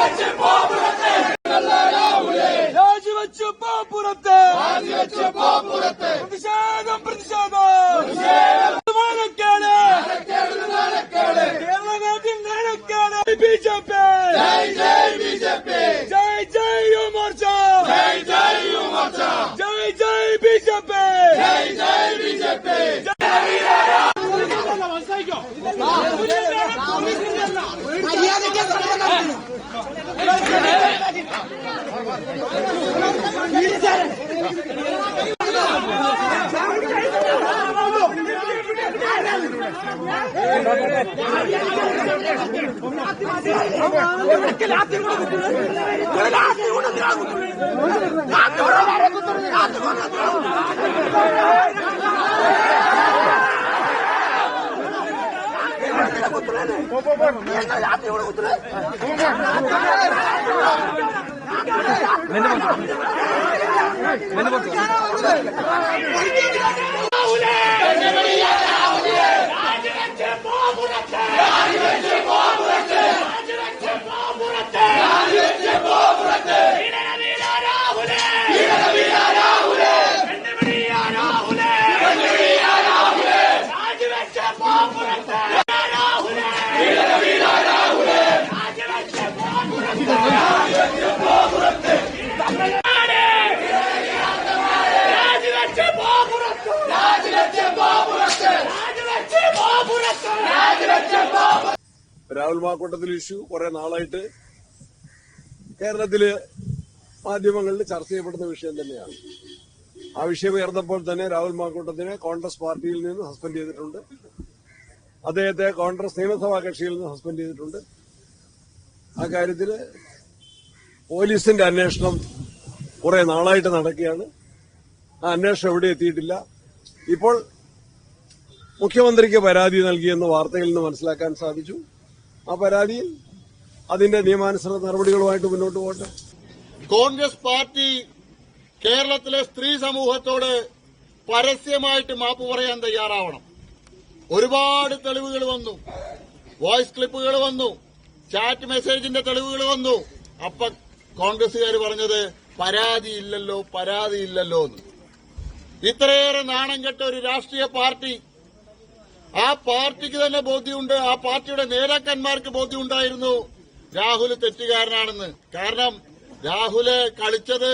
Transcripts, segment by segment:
രാജിവെച്ച് പോ പുറത്ത് രാജിവെച്ച് പോ പുറത്ത് രാജിവെച്ച് പോ പുറത്ത് പ്രതിഷേധം പ്രതിഷേധം. നാണക്കേട്. കേരള നാട്ടിൽ നാണക്കേട്. B J P B J P ജയ് ജയ് യുവമോർച്ച. ജയ് ജയ് യുവമോർച്ച. ജയ് ജയ് ബി ജെ പി ജയ് ജയ് ബി ജെ പി মেনে বলতো। মেনে বলতো। രാഹുൽ മാക്കൂട്ടത്തിൽ ഇഷ്യൂ കുറെ നാളായിട്ട് കേരളത്തിൽ മാധ്യമങ്ങളിൽ ചർച്ച ചെയ്യപ്പെടുന്ന വിഷയം തന്നെയാണ്. ആ വിഷയം ഉയർന്നപ്പോൾ തന്നെ രാഹുൽ മാക്കൂട്ടത്തിനെ കോൺഗ്രസ് പാർട്ടിയിൽ നിന്ന് സസ്പെൻഡ് ചെയ്തിട്ടുണ്ട്. അദ്ദേഹത്തെ കോൺഗ്രസ് നിയമസഭാ കക്ഷിയിൽ നിന്ന് സസ്പെൻഡ് ചെയ്തിട്ടുണ്ട്. ആ കാര്യത്തിൽ പോലീസിന്റെ അന്വേഷണം കുറെ നാളായിട്ട് നടക്കുകയാണ്. ആ അന്വേഷണം എവിടെ എത്തിയിട്ടില്ല. ഇപ്പോൾ മുഖ്യമന്ത്രിക്ക് പരാതി നൽകിയെന്ന് വാർത്തയിൽ നിന്ന് മനസ്സിലാക്കാൻ സാധിച്ചു. ആ പരാതിയിൽ അതിന്റെ നിയമാനുസൃത നടപടികളുമായിട്ട് മുന്നോട്ട് പോകട്ടെ. കോൺഗ്രസ് പാർട്ടി കേരളത്തിലെ സ്ത്രീ സമൂഹത്തോട് പരസ്യമായിട്ട് മാപ്പ് പറയാൻ തയ്യാറാവണം. ഒരുപാട് തെളിവുകൾ വന്നു. വോയിസ് ക്ലിപ്പുകൾ വന്നു. ചാറ്റ് മെസ്സേജിന്റെ തെളിവുകൾ വന്നു. അപ്പൊ കോൺഗ്രസുകാർ പറഞ്ഞത് പരാതി ഇല്ലല്ലോ പരാതി ഇല്ലല്ലോ എന്ന്. ഇത്രയേറെ നാണം കെട്ട ഒരു രാഷ്ട്രീയ പാർട്ടി ആ പാർട്ടിക്ക് തന്നെ ബോധ്യമുണ്ട്. ആ പാർട്ടിയുടെ നേതാക്കന്മാർക്ക് ബോധ്യമുണ്ടായിരുന്നു. രാഹുൽ തെറ്റുകാരനാണെന്ന്. കാരണം രാഹുൽ കളിച്ചത്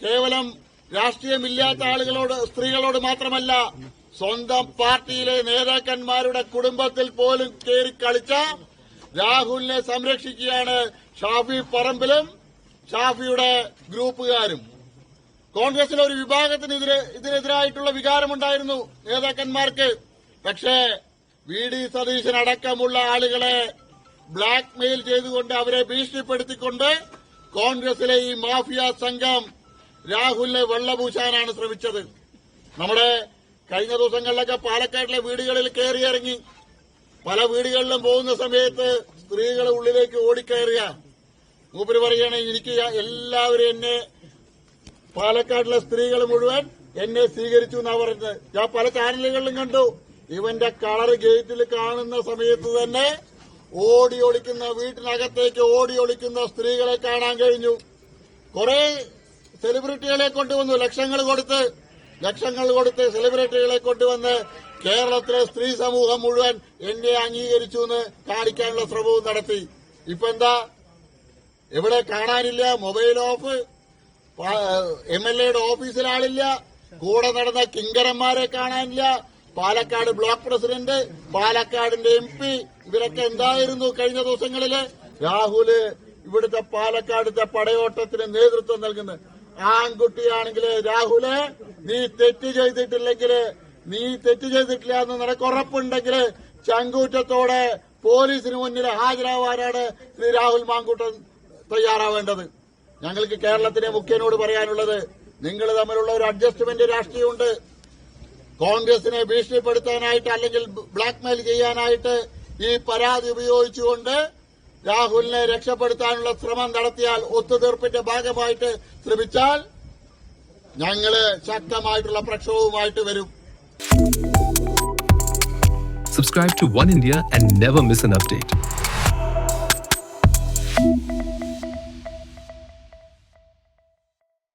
കേവലം രാഷ്ട്രീയമില്ലാത്ത ആളുകളോട് സ്ത്രീകളോട് മാത്രമല്ല സ്വന്തം പാർട്ടിയിലെ നേതാക്കന്മാരുടെ കുടുംബത്തിൽ പോലും കയറി കളിച്ച രാഹുലിനെ സംരക്ഷിക്കുകയാണ് ഷാഫി പറമ്പിലും ഷാഫിയുടെ ഗ്രൂപ്പുകാരും. കോൺഗ്രസിലെ ഒരു വിഭാഗത്തിന് ഇതിനെതിരായിട്ടുള്ള വികാരമുണ്ടായിരുന്നു നേതാക്കന്മാർക്ക്. പക്ഷേ വി ഡി സതീശൻ അടക്കമുള്ള ആളുകളെ ബ്ലാക്ക് മെയിൽ ചെയ്തുകൊണ്ട് അവരെ ഭീഷണിപ്പെടുത്തിക്കൊണ്ട് കോൺഗ്രസിലെ ഈ മാഫിയ സംഘം രാഹുലിനെ വെള്ളപൂശാനാണ് ശ്രമിച്ചത്. നമ്മുടെ കഴിഞ്ഞ ദിവസങ്ങളിലൊക്കെ പാലക്കാട്ടിലെ വീടുകളിൽ കയറിയിറങ്ങി. പല വീടുകളിലും പോകുന്ന സമയത്ത് സ്ത്രീകൾ ഉള്ളിലേക്ക് ഓടിക്കയറുക. മൂപ്പര് പറയുകയാണ് എനിക്ക് എല്ലാവരും എന്നെ പാലക്കാട്ടിലെ സ്ത്രീകൾ മുഴുവൻ എന്നെ സ്വീകരിച്ചു എന്നാ പറയുന്നത്. ഞാൻ പല ചാനലുകളിലും കണ്ടു. ഇവന്റെ കളർ ഗേറ്റിൽ കാണുന്ന സമയത്ത് തന്നെ ഓടി ഒളിക്കുന്ന വീട്ടിനകത്തേക്ക് ഓടി ഒളിക്കുന്ന സ്ത്രീകളെ കാണാൻ കഴിഞ്ഞു. കുറെ സെലിബ്രിറ്റികളെ കൊണ്ടുവന്നു ലക്ഷങ്ങൾ കൊടുത്ത് ലക്ഷങ്ങൾ കൊടുത്ത് സെലിബ്രിറ്റികളെ കൊണ്ടുവന്ന് കേരളത്തിലെ സ്ത്രീ സമൂഹം മുഴുവൻ എന്നെ അംഗീകരിച്ചു എന്ന് കാണിക്കാനുള്ള ശ്രമവും നടത്തി. ഇപ്പൊ എന്താ? എവിടെ കാണാനില്ല മൊബൈൽ ഓഫ് എം എൽ എയുടെ ഓഫീസിലാളില്ല കൂടെ നടന്ന കിങ്കരന്മാരെ കാണാനില്ല പാലക്കാട് ബ്ലോക്ക് പ്രസിഡന്റ് പാലക്കാടിന്റെ എം പി ഇവരൊക്കെ എന്തായിരുന്നു കഴിഞ്ഞ ദിവസങ്ങളിൽ? രാഹുൽ ഇവിടുത്തെ പാലക്കാടിന്റെ പടയോട്ടത്തിന് നേതൃത്വം നൽകുന്നത്. ആൺകുട്ടിയാണെങ്കിൽ രാഹുൽ നീ തെറ്റ് ചെയ്തിട്ടില്ലെങ്കിൽ നീ തെറ്റ് ചെയ്തിട്ടില്ല എന്ന് നിനക്ക് ഉറപ്പുണ്ടെങ്കിൽ ചങ്കൂറ്റത്തോടെ പോലീസിന് മുന്നിൽ ഹാജരാവാനാണ് ശ്രീ രാഹുൽ മാങ്കൂട്ടൻ തയ്യാറാവേണ്ടത്. ഞങ്ങൾക്ക് കേരളത്തിലെ മുഖ്യനോട് പറയാനുള്ളത് നിങ്ങൾ തമ്മിലുള്ള ഒരു അഡ്ജസ്റ്റ്മെന്റ് രാഷ്ട്രീയമുണ്ട്. കോൺഗ്രസിനെ ഭീഷണിപ്പെടുത്താനായിട്ട് അല്ലെങ്കിൽ ബ്ലാക്ക്മെയിൽ ചെയ്യാനായിട്ട് ഈ പരാതി ഉപയോഗിച്ചുകൊണ്ട് രാഹുലിനെ രക്ഷപ്പെടുത്താനുള്ള ശ്രമം നടത്തിയാൽ ഒത്തുതീർപ്പിന്റെ ഭാഗമായിട്ട് ശ്രമിച്ചാൽ ഞങ്ങൾ ശക്തമായിട്ടുള്ള പ്രക്ഷോഭവുമായിട്ട് വരും Subscribe to One India and never miss an update.